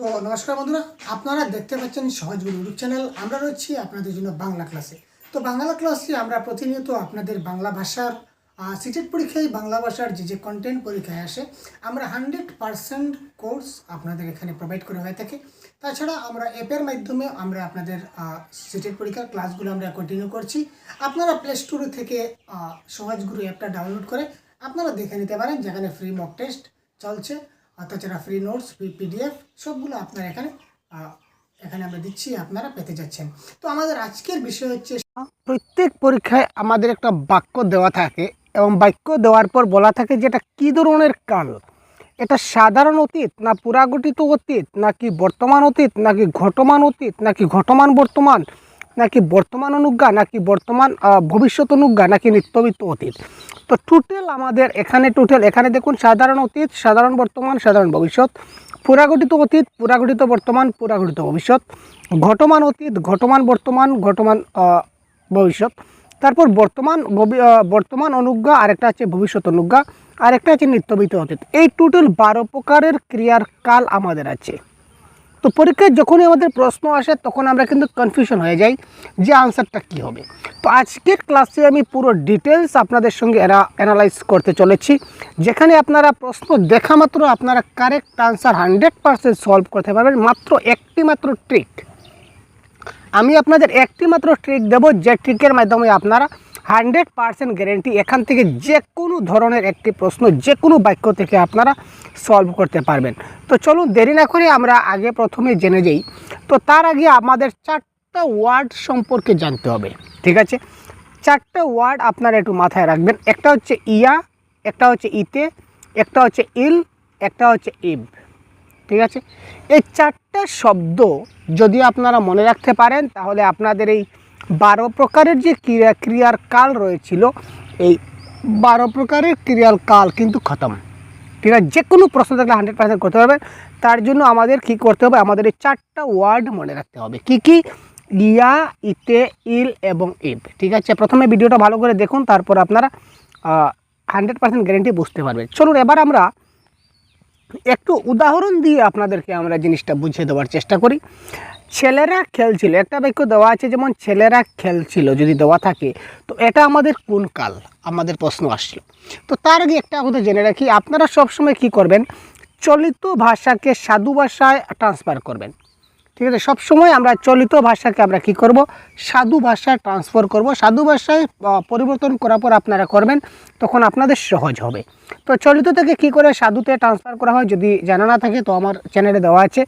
তো নমস্কার বন্ধুরা আপনারা দেখতে পাচ্ছেন সহজগুরু ইউটিউব চ্যানেল। আমরা রয়েছি আপনাদের জন্য বাংলা ক্লাসে তো বাংলা ক্লাসে আমরা প্রতিনিয়ত আপনাদের বাংলা ভাষার সিটেড পরীক্ষায় বাংলা ভাষার যে যে কন্টেন্ট পরীক্ষায় আসে আমরা হান্ড্রেড পারসেন্ট কোর্স আপনাদের এখানে প্রোভাইড করা হয়ে থাকে। তাছাড়া আমরা অ্যাপের মাধ্যমে আমরা আপনাদের সিটেড পরীক্ষার ক্লাসগুলো আমরা কন্টিনিউ করছি। আপনারা প্লে স্টোর থেকে আহ, সহজগুরু অ্যাপটা ডাউনলোড করে আপনারা দেখে নিতে পারেন যেখানে ফ্রি মক টেস্ট চলছে। আর তাছাড়া ফ্রি নোটস ফ্রি পিডিএফ সবগুলো আপনারা এখানে এখানে আমরা দিচ্ছি, আপনারা পেতে যাচ্ছেন। তো আমাদের আজকের বিষয় হচ্ছে প্রত্যেক পরীক্ষায় আমাদের একটা বাক্য দেওয়া থাকে এবং বাক্য দেওয়ার পর বলা থাকে যে এটা কী ধরনের কাল? এটা সাধারণ অতীত না পুরাগঠিত অতীত, নাকি বর্তমান অতীত, নাকি ঘটমান অতীত, নাকি ঘটমান বর্তমান? নাকি বর্তমান অনুজ্ঞা, নাকি বর্তমান ভবিষ্যৎ অনুজ্ঞা, নাকি নিত্যবিত্ত অতীত? তো টোটাল আমাদের এখানে, টোটাল এখানে দেখুন, সাধারণ অতীত, সাধারণ বর্তমান, সাধারণ ভবিষ্যৎ, পুরাগঠিত অতীত, পুরাগঠিত বর্তমান, পুরাগঠিত ভবিষ্যৎ, ঘটমান অতীত, ঘটমান বর্তমান, ঘটমান ভবিষ্যৎ, তারপর বর্তমান বর্তমান অনুজ্ঞা, আরেকটা আছে ভবিষ্যৎ অনুজ্ঞা, আরেকটা আছে নিত্যবিত অতীত। এই টোটাল বারো প্রকারের ক্রিয়ার কাল আমাদের আছে। তো পরীক্ষায় যখনই আমাদের প্রশ্ন আসে, তখন আমরা কিন্তু কনফিউশন হয়ে যাই যে আনসারটা কী হবে। তো আজকের ক্লাসে আমি পুরো ডিটেলস আপনাদের সঙ্গে এরা অ্যানালাইজ করতে চলেছি। যেখানে আপনারা প্রশ্ন দেখা মাত্র আপনারা correct answer hundred percent solve করতে পারবেন, মাত্র একটি মাত্র ট্রিক আমি আপনাদের একটি মাত্র ট্রিক দেবো যে ট্রিকের মাধ্যমে আপনারা হান্ড্রেড পারসেন্ট গ্যারেন্টি এখান থেকে যে কোনো ধরনের একটি প্রশ্ন, যে কোনো বাক্য থেকে আপনারা সলভ করতে পারবেন। তো চলুন দেরি না করে আমরা আগে প্রথমে জেনে যাই তো তার আগে আমাদের চারটা ওয়ার্ড সম্পর্কে জানতে হবে, ঠিক আছে? চারটা ওয়ার্ড আপনারা একটু মাথায় রাখবেন। একটা হচ্ছে ইয়া, একটা হচ্ছে ইতে, একটা হচ্ছে ইল, একটা হচ্ছে ইব, ঠিক আছে? এই চারটা শব্দ যদি আপনারা মনে রাখতে পারেন, তাহলে আপনাদের এই বারো প্রকারের যে ক্রিয়া, ক্রিয়ার কাল রয়েছিল, এই বারো প্রকারের ক্রিয়ার কাল কিন্তু খতম। ঠিক আছে যে কোনো প্রশ্ন থাকলে হান্ড্রেড পার্সেন্ট করতে পারবেন তার জন্য আমাদের কি করতে হবে? আমাদের এই চারটা ওয়ার্ড মনে রাখতে হবে। কি কি? ইয়া, ইতে, ইল এবং ইব। ঠিক আছে? প্রথমে ভিডিওটা ভালো করে দেখুন, তারপর আপনারা হান্ড্রেড পার্সেন্ট গ্যারেন্টি বুঝতে পারবেন। চলুন, এবার আমরা একটু উদাহরণ দিয়ে আপনাদেরকে আমরা জিনিসটা বুঝিয়ে দেওয়ার চেষ্টা করি। ছেলেরা খেলছিল। একটা বাক্য দেওয়া আছে যেমন, ছেলেরা খেলছিল যদি দেওয়া থাকে। তো এটা আমাদের কোন কাল? আমাদের প্রশ্ন আসছিল। তো তার আগে একটা কথা জেনে রাখি, আপনারা সবসময় কি করবেন? চলিত ভাষাকে সাধু ভাষায় ট্রান্সফার করবেন। ঠিক আছে? সবসময় আমরা চলিত ভাষাকে আমরা কি করব? সাধু ভাষায় ট্রান্সফার করব। সাধু ভাষায় পরিবর্তন করার পর আপনারা করবেন, তখন আপনাদের সহজ হবে। তো চলিত থেকে কি করে সাধুতে ট্রান্সফার করা হয় যদি জানা না থাকে, তো আমার চ্যানেলে দেওয়া আছে।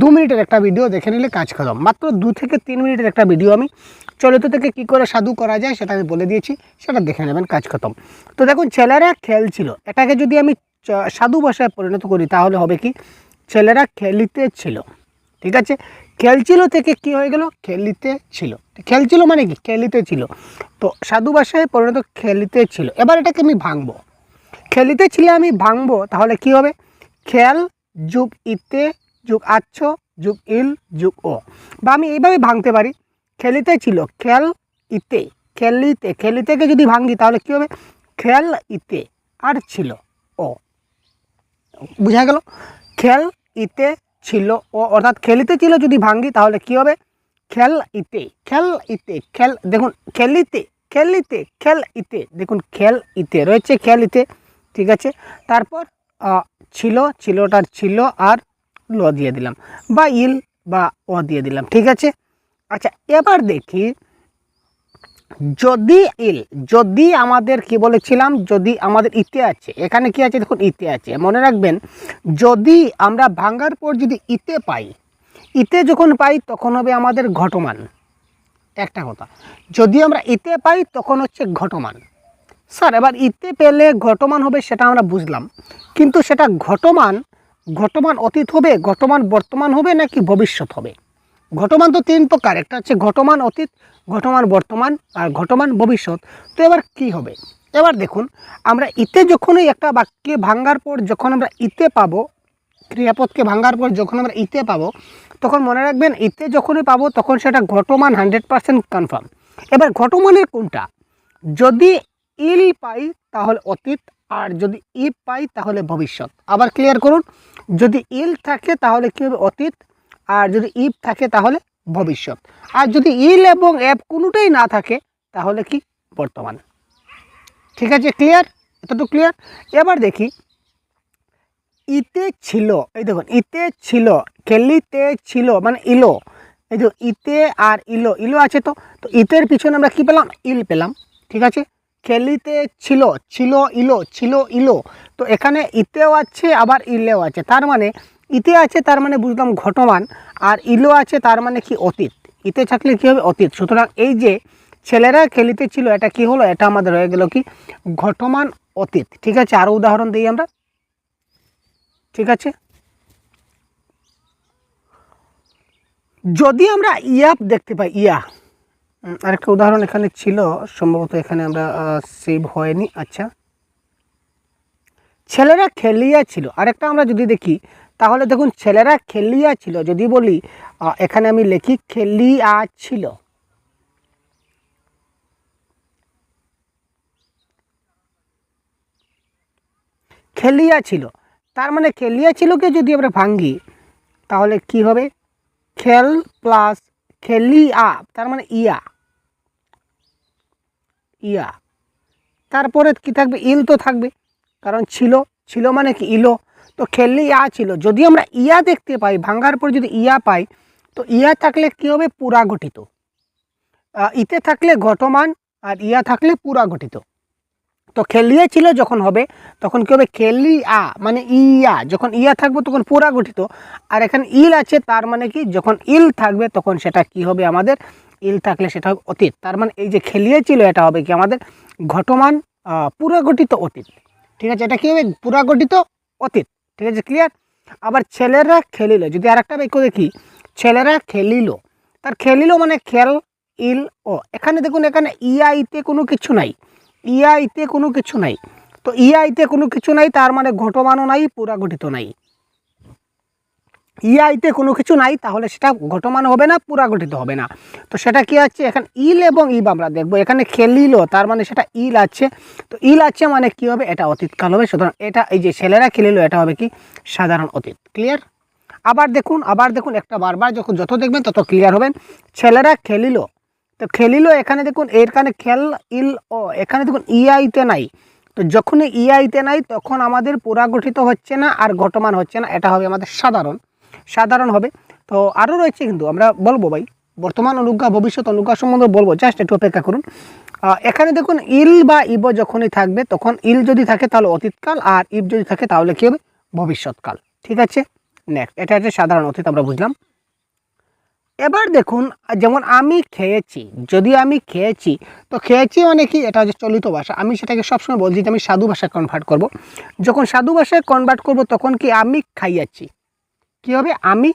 দু মিনিটের একটা ভিডিও দেখে নিলে কাজ খতম। মাত্র দু থেকে তিন মিনিটের একটা ভিডিও আমি চলিত থেকে কি করে সাধু করা যায় সেটা আমি বলে দিয়েছি, সেটা দেখে নেবেন, কাজ খতম। তো দেখুন, ছেলেরা খেলছিল এটাকে যদি আমি সাধু ভাষায় পরিণত করি, তাহলে হবে কি? ছেলেরা খেলিতে ছিল। ঠিক আছে? খেলছিল থেকে কি হয়ে গেল? খেলিতে ছিল। খেলছিল মানে কি? খেলিতে ছিল। তো সাধু ভাষায় পরিণত খেলিতে ছিল। এবার এটাকে আমি ভাঙবো। খেলিতে ছিলে আমি ভাঙবো, তাহলে কি হবে? খেল যুগ ইতে যুগ আচ্ছ, যুগ ইল, যুগ ও। বা আমি এইভাবে ভাঙতে পারি। খেলিতে ছিল। খেল ইতে। খেলিতে। খেলিতেকে যদি ভাঙি, তাহলে কি হবে? খেল ইতে। আর ছিল ও। বুঝা গেল? খেল ইতে ছিল। ও অর্থাৎ খেলিতে ছিল যদি ভাঙ্গি, তাহলে কি হবে? খেল ইতে খেল ইতে খেল দেখুন, খেলিতে খেলিতে খেল ইতে দেখুন খেল ইতে রয়েছে খেল ইতে ঠিক আছে? তারপর ছিল, ছিলটার ছিল আর ল দিয়ে দিলাম, বা ইল, বা অ দিয়ে দিলাম, ঠিক আছে? আচ্ছা এবার দেখি যদি ইল, যদি আমাদের কি বলেছিলাম? যদি আমাদের ইতে আছে। এখানে কি আছে? দেখুন, ইতে আছে। মনে রাখবেন, যদি আমরা ভাঙ্গার পর যদি ইতে পাই, ইতে যখন পাই, তখন হবে আমাদের ঘটমান। একটা কথা, যদি আমরা ইতে পাই, তখন হচ্ছে ঘটমান। স্যার, এবার ইতে পেলে ঘটমান হবে সেটা আমরা বুঝলাম। কিন্তু সেটা ঘটমান ঘটমান অতীত হবে, ঘটমান বর্তমান হবে নাকি ভবিষ্যৎ হবে? ঘটমান তো তিন প্রকার, একটা হচ্ছে ঘটমান অতীত, ঘটমান বর্তমান আর ঘটমান ভবিষ্যৎ। তো এবার কি হবে? এবার দেখুন, আমরা ইতে যখনই একটা বাক্যে ভাঙ্গার পর যখন আমরা ইতে পাবো, ক্রিয়াপদকে ভাঙ্গার পর যখন আমরা ইতে পাবো, তখন মনে রাখবেন ইতে যখনই পাবো তখন সেটা ঘটমান হান্ড্রেড পার্সেন্ট কনফার্ম এবার ঘটমানের কোনটা? যদি ইল পাই তাহলে অতীত আর যদি ইফ পাই তাহলে ভবিষ্যৎ। আবার ক্লিয়ার করুন, যদি ইল থাকে তাহলে কী হবে? অতীত। আর যদি ইফ থাকে তাহলে ভবিষ্যৎ। আর যদি ইল এবং অ্যাপ কোনোটাই না থাকে, তাহলে কি? বর্তমান। ঠিক আছে? ক্লিয়ার এতটুকু ক্লিয়ার এবার দেখি। ইতে ছিল, এই দেখুন, ইতে ছিল খেলিতে ছিল মানে ইলো। এই দেখুন ইতে আর ইলো ইলো আছে তো? তো ইতের পিছনে আমরা কি পেলাম? ইল পেলাম। ঠিক আছে? খেলিতে ছিল ছিল ইলো ছিল ইলো। তো এখানে ইতেও আছে, আবার ইলেও আছে। তার মানে ইতে আছে তার মানে বুঝলাম ঘটমান, আর ইলো আছে তার মানে কি অতীত। ইতে থাকলে কী হবে? অতীত। সুতরাং এই যে ছেলেরা খেলিতে ছিল, এটা কি হলো? এটা আমাদের হয়ে গেল কি? ঘটমান, অতীত। ঠিক আছে? আরও উদাহরণ দিই আমরা। ঠিক আছে? যদি আমরা ইয়া দেখতে পাই, ইয়া। আরেকটা উদাহরণ এখানে ছিল, সম্ভবত এখানে আমরা সেভ হয়নি। আচ্ছা। ছেলেরা খেলিয়া ছিল আরেকটা আমরা যদি দেখি তাহলে দেখুন, ছেলেরা খেলিয়া ছিল। যদি বলি এখানে আমি লিখি, খেলিয়া ছিল। খেলিয়া ছিল। তার মানে খেলিয়া ছিল ছিলকে যদি আমরা ভাঙ্গি, তাহলে কি হবে? খেল প্লাস খেলিয়া, তার মানে ইয়া। ইয়া। তারপরে কি থাকবে? ইল তো থাকবে। কারণ ছিল ছিল মানে কি? ইলো। তো খেললে ইয়া ছিল। যদি আমরা ইয়া দেখতে পাই, ভাঙ্গার পর যদি ইয়া পাই, তো ইয়া থাকলে কি হবে? পুরা গঠিত। ইতে থাকলে ঘটমান আর ইয়া থাকলে পুরা গঠিত। তো খেলিয়ে ছিল যখন হবে, তখন কী হবে? খেলি আ মানে ইয়া। যখন ইয়া থাকবে, তখন পুরা গঠিত। আর এখানে ইল আছে, তার মানে কি? যখন ইল থাকবে, তখন সেটা কি হবে আমাদের? ইল থাকলে সেটা হবে অতীত। তার মানে এই যে খেলিয়ে ছিল, এটা হবে কি আমাদের? ঘটমান পুরা গঠিত অতীত। ঠিক আছে? এটা কী হবে? পুরা গঠিত অতীত। ঠিক আছে ক্লিয়ার আবার ছেলেরা খেলিল, যদি আর একটা বাক্য দেখি, ছেলেরা খেলিল। তার খেলিল মানে খেল ইল ও। এখানে দেখুন, এখানে ইয়া কোনো কিছু নাই। ইয়া কোনো কিছু নাই। তো ইয়া কোনো কিছু নাই, তার মানে ঘটমানও নাই, পুরা গঠিত নাই। ইয়া ইতে কোনো কিছু নাই, তাহলে সেটা ঘটমান হবে না, পুরা গঠিত হবে না। তো সেটা কি আছে? এখানে ইল এবং ইব আমরা দেখব। এখানে খেলিল, তার মানে সেটা ইল আছে। তো ইল আছে মানে কি হবে? এটা অতীতকাল হবে। সুতরাং এটা এই যে ছেলেরা খেলিল, এটা হবে কি? সাধারণ অতীত। ক্লিয়ার আবার দেখুন আবার দেখুন একটা বারবার যখন যত দেখবেন তত ক্লিয়ার হবেন। ছেলেরা খেলিল। তো খেলিল এখানে দেখুন এখানে খেল, ইল, ও, এখানে দেখুন ইআইতে নাই। তো যখনই ইআইতে নাই, তখন আমাদের পুরা গঠিত হচ্ছে না আর ঘটমান হচ্ছে না। এটা হবে আমাদের সাধারণ। সাধারণ হবে। তো আরও রয়েছে কিন্তু, আমরা বলব ভাই, বর্তমান অনুজ্ঞা, ভবিষ্যৎ অনুজ্ঞা সম্বন্ধে বলব। জাস্ট একটু অপেক্ষা করুন। এখানে দেখুন, ইল বা ইব যখনই থাকবে, তখন ইল যদি থাকে তাহলে অতীতকাল, আর ইব যদি থাকে তাহলে কী হবে? ভবিষ্যৎকাল। ঠিক আছে? নেক্সট এটা হচ্ছে সাধারণ অতীত, আমরা বুঝলাম। এবার দেখুন, যেমন আমি খেয়েছি, যদি আমি খেয়েছি, তো খেয়েছি মানে কি? এটা হচ্ছে চলিত ভাষা। আমি সেটাকে সবসময় বলছি যে আমি সাধু ভাষায় কনভার্ট করব। যখন সাধু ভাষায় কনভার্ট করব, তখন কি আমি খাইয়াছি? কী হবে আমি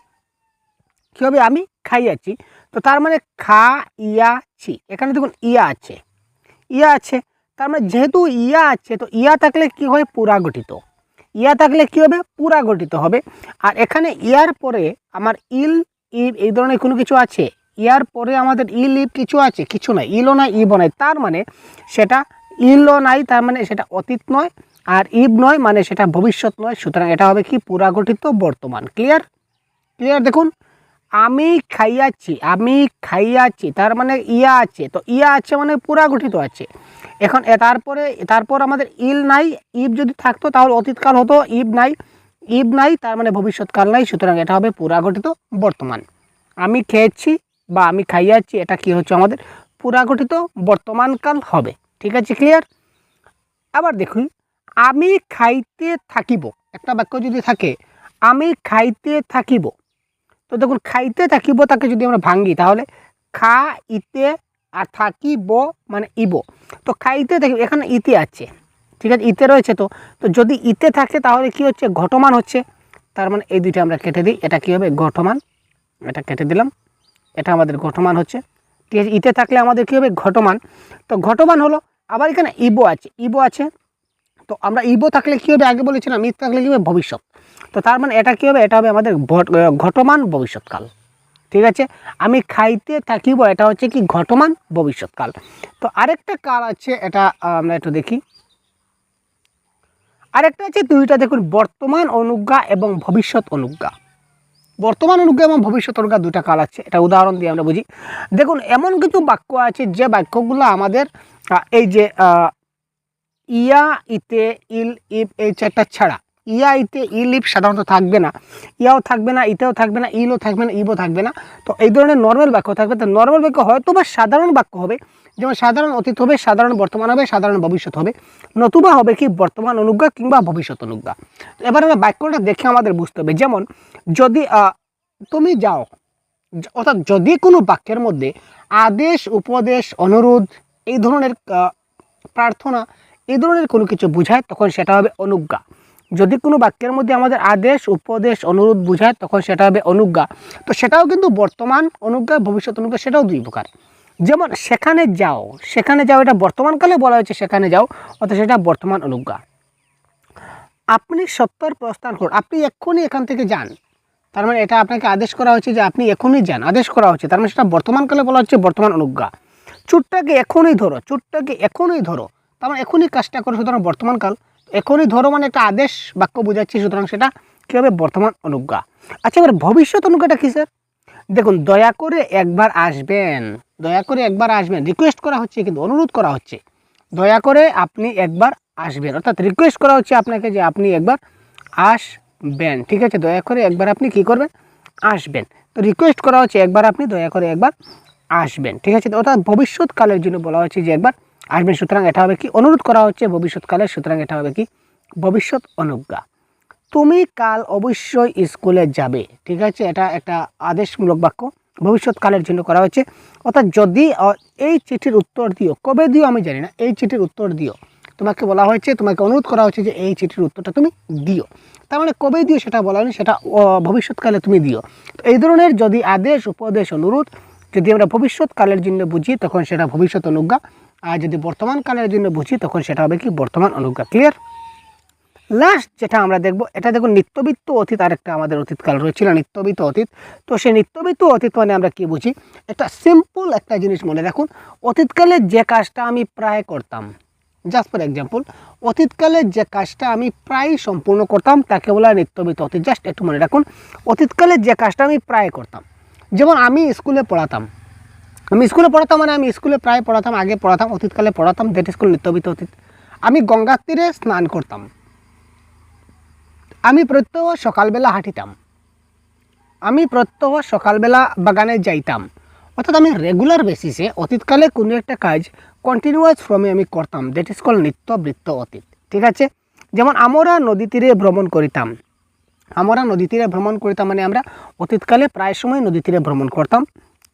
কী হবে আমি খাইয়াছি, তো তার মানে খা ইয়াছি এখানে দেখুন, ইয়া আছে। ইয়া আছে, তার মানে যেহেতু ইয়া আছে, তো ইয়া থাকলে কি হয়? পুরা গঠিত। ইয়া থাকলে কি হবে? পুরা গঠিত হবে। আর এখানে ইয়ার পরে আমার ইল, ইব, এই ধরনের কোনো কিছু আছে? ইয়ার পরে আমাদের ইল, ইব কিছু আছে? কিছু নাই। ইলও নাই, ইবও নাই। তার মানে সেটা ইলও নাই, তার মানে সেটা অতীত নয়। আর ইব নয় মানে সেটা ভবিষ্যৎ নয়, সুতরাং এটা হবে কি পুরা গঠিত বর্তমান। ক্লিয়ার ক্লিয়ার দেখুন, আমি খাইয়াছি আমি খাইয়াছি, তার মানে ইয়া আছে, তো ইয়া আছে মানে পুরা গঠিত আছে। এখন তারপরে, তারপর আমাদের ইল নাই ইব যদি থাকতো তাহলে অতীতকাল হতো ইব নাই ইব নাই, তার মানে ভবিষ্যৎকাল নাই, সুতরাং এটা হবে পুরাগঠিত বর্তমান। আমি খেয়েছি বা আমি খাইয়াছি, এটা কি হচ্ছে আমাদের পুরা গঠিত বর্তমানকাল হবে। ঠিক আছে ক্লিয়ার আবার দেখুন আমি খাইতে থাকিব। একটা বাক্য যদি থাকে, আমি খাইতে থাকিব। তো দেখুন, খাইতে থাকিব তাকে যদি আমরা ভাঙ্গি, তাহলে খা, ইতে, আর থাকিব মানে ইব। তো খাইতে থাকিব এখানে ইতে আছে, ঠিক আছে? ইতে রয়েছে তো। তো যদি ইতে থাকে, তাহলে কি হচ্ছে? ঘটমান হচ্ছে। তার মানে এই দুইটা আমরা কেটে দিই। এটা কি হবে? ঘটমান। এটা কেটে দিলাম। এটা আমাদের ঘটমান হচ্ছে। ঠিক আছে? ইতে থাকলে আমাদের কী হবে? ঘটমান। তো ঘটমান হলো, আবার এখানে ইবো আছে। ইবো আছে। তো আমরা ইবো থাকলে কী হবে? আগে বলেছিলাম ঈদ থাকলে কী হবে? ভবিষ্যৎ। তো তার মানে এটা কী হবে? এটা হবে আমাদের ঘটমান ভবিষ্যৎকাল। ঠিক আছে? আমি খাইতে থাকিব, এটা হচ্ছে কি ঘটমান ভবিষ্যৎকাল। তো আরেকটা কাল আছে, এটা আমরা একটু দেখি। আরেকটা আছে, দুইটা দেখুন, বর্তমান অনুজ্ঞা এবং ভবিষ্যৎ অনুজ্ঞা। বর্তমান অনুজ্ঞা এবং ভবিষ্যৎ অনুজ্ঞা দুটা কাল আছে, এটা উদাহরণ দিয়ে আমরা বুঝি। দেখুন, এমন কিছু বাক্য আছে, যে বাক্যগুলো আমাদের এই যে ইয়া, ইতে, ইল ইপ এই চারটা ছাড়া। ইয়া, ইতে, ইল ইপ সাধারণত থাকবে না। ইয়াও থাকবে না, ইতেও থাকবে না, ইলও থাকবে না, ইবও থাকবে না। তো এই ধরনের নর্মাল বাক্য থাকবে। তো নর্মাল বাক্য হয়তো বা সাধারণ বাক্য হবে। যেমন সাধারণ অতীত হবে, সাধারণ বর্তমান হবে, সাধারণ ভবিষ্যৎ হবে। নতুবা হবে কি, বর্তমান অনুজ্ঞা কিংবা ভবিষ্যৎ অনুজ্ঞা। এবার আমরা বাক্যটা দেখে আমাদের বুঝতে হবে। যেমন, যদি তুমি যাও অর্থাৎ যদি কোনো বাক্যের মধ্যে আদেশ, উপদেশ, অনুরোধ, এই ধরনের প্রার্থনা এই ধরনের কোনো কিছু বোঝায় তখন সেটা হবে অনুজ্ঞা। যদি কোনো বাক্যের মধ্যে আমাদের আদেশ, উপদেশ, অনুরোধ বোঝায় তখন সেটা হবে অনুজ্ঞা। তো সেটাও কিন্তু বর্তমান অনুজ্ঞা, ভবিষ্যৎ অনুজ্ঞা সেটাও দুই প্রকার। যেমন সেখানে যাও সেখানে যাও এটা বর্তমানকালে বলা হয়েছে, সেখানে যাও, অর্থাৎ সেটা বর্তমান অনুজ্ঞা। আপনি সত্তর প্রস্থান করুন, আপনি এক্ষুনি এখান থেকে যান। তার মানে এটা আপনাকে আদেশ করা হচ্ছে যে আপনি এখনই যান, আদেশ করা হচ্ছে তার মানে সেটা বর্তমানকালে বলা হচ্ছে বর্তমান অনুজ্ঞা। চুটটাকে এখনই ধরো, চুটটাকে এখনই ধরো। তার মানে এখনই কাজটা করে, সুতরাং বর্তমানকাল এখনই ধরো মানে একটা আদেশ, বাক্য বোঝাচ্ছি, সুতরাং সেটা কী হবে বর্তমান অনুজ্ঞা। আচ্ছা এবার ভবিষ্যৎ অনুজ্ঞাটা কী, স্যার? দেখুন, দয়া করে একবার আসবেন। দয়া করে একবার আসবেন। রিকোয়েস্ট করা হচ্ছে, কিন্তু অনুরোধ করা হচ্ছে। দয়া করে আপনি একবার আসবেন। অর্থাৎ রিকোয়েস্ট করা হচ্ছে আপনাকে যে আপনি একবার আসবেন। ঠিক আছে? দয়া করে একবার আপনি কি করবেন? আসবেন। তো রিকোয়েস্ট করা হচ্ছে, একবার আপনি দয়া করে একবার আসবেন। ঠিক আছে? অর্থাৎ ভবিষ্যৎকালের জন্য বলা হচ্ছে যে একবার আসবেন সুতরাং এটা হবে কি? অনুরোধ করা হচ্ছে ভবিষ্যৎকালে, সুতরাং এটা হবে কি? ভবিষ্যৎ অনুজ্ঞা। তুমি কাল অবশ্যই স্কুলে যাবে, ঠিক আছে? এটা একটা আদেশমূলক বাক্য। ভবিষ্যৎকালের জন্য করা হচ্ছে অর্থাৎ যদি এই চিঠির উত্তর দিও, কবে দিও আমি জানি না, এই চিঠির উত্তর দিও। তোমাকে বলা হয়েছে, তোমাকে অনুরোধ করা হচ্ছে যে এই চিঠির উত্তরটা তুমি দিও। তার মানে কবে দিও সেটা বলা হয়নি, সেটা ভবিষ্যৎকালে তুমি দিও। তো এই ধরনের যদি আদেশ, উপদেশ, অনুরোধ যদি আমরা ভবিষ্যৎকালের জন্য বুঝি, তখন সেটা ভবিষ্যৎ অনুজ্ঞা। আর যদি বর্তমান কালের জন্য বুঝি, তখন সেটা হবে কি? বর্তমান অনুজ্ঞা ক্লিয়ার লাস্ট যেটা আমরা দেখব, এটা দেখুন, নিত্যবিত্ত অতীত আরেকটা আমাদের অতীতকাল রয়েছিল, নিত্যবিত্ত অতীত। তো সেই নিত্যবিত্ত অতীত মানে আমরা কি বুঝি? একটা সিম্পল একটা জিনিস মনে রাখুন অতীতকালে যে কাজটা আমি প্রায় করতাম। জাস্ট ফর এক্সাম্পল অতীতকালে যে কাজটা আমি প্রায় সম্পূর্ণ করতাম, তাকে বলা নিত্যবিত্ত অতীত। জাস্ট একটু মনে রাখুন অতীতকালে যে কাজটা আমি প্রায় করতাম। যেমন আমি স্কুলে পড়াতাম। আমি স্কুলে পড়াতাম মানে আমি স্কুলে প্রায় পড়াতাম, আগে পড়াতাম, অতীতকালে পড়াতাম দ্যাট স্কুল নিত্যবিত্ত অতীত। আমি গঙ্গার তীরে স্নান করতাম। আমি প্রত্যহ সকালবেলা হাঁটিতাম। আমি প্রত্যহ সকালবেলা বাগানে যাইতাম। অর্থাৎ আমি রেগুলার বেসিসে অতীতকালে কোনো একটা কাজ কন্টিনিউয়াস ফর্মে আমি করতাম দ্যাট ইজ কল নিত্য বৃত্ত অতীত। ঠিক আছে? যেমন আমরা নদী তীরে ভ্রমণ করিতাম। আমরা নদী তীরে ভ্রমণ করিতাম মানে আমরা অতীতকালে প্রায় সময় নদী তীরে ভ্রমণ করতাম।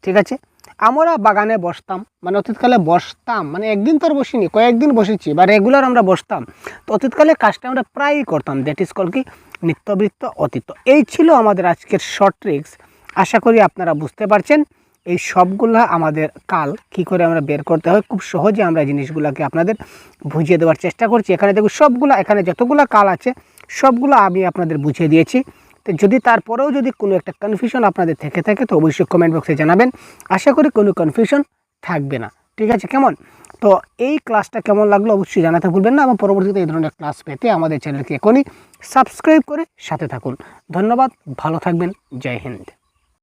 ঠিক আছে? আমরা বাগানে বসতাম মানে অতীতকালে বসতাম মানে একদিন তো আর বসিনি, কয়েকদিন বসেছি, বা রেগুলার আমরা বসতাম। তো অতীতকালে কাজটা আমরা প্রায়ই করতাম দ্যাট ইজ কল কি? নিত্যবৃত্ত অতীত। এই ছিল আমাদের আজকের শর্ট ট্রিক্স আশা করি আপনারা বুঝতে পারছেন এই সবগুলা আমাদের কাল কি করে আমরা বের করতে হয়। খুব সহজে আমরা জিনিসগুলোকে আপনাদের বুঝিয়ে দেওয়ার চেষ্টা করছি। এখানে দেখুন, সবগুলা, এখানে যতগুলো কাল আছে, সবগুলো আমি আপনাদের বুঝিয়ে দিয়েছি। যদি তারপরেও যদি কোনো একটা কনফিউশন আপনাদের থেকে থাকে, তো অবশ্যই কমেন্ট বক্সে জানাবেন। আশা করি কোনো কনফিউশন থাকবে না। ঠিক আছে, কেমন? তো এই ক্লাসটা কেমন লাগল অবশ্যই জানাতে ভুলবেন না। এবং পরবর্তীতে এই ধরনের ক্লাস পেতে আমাদের চ্যানেলকে এখনই সাবস্ক্রাইব করে সাথে থাকুন। ধন্যবাদ, ভালো থাকবেন, জয় হিন্দ।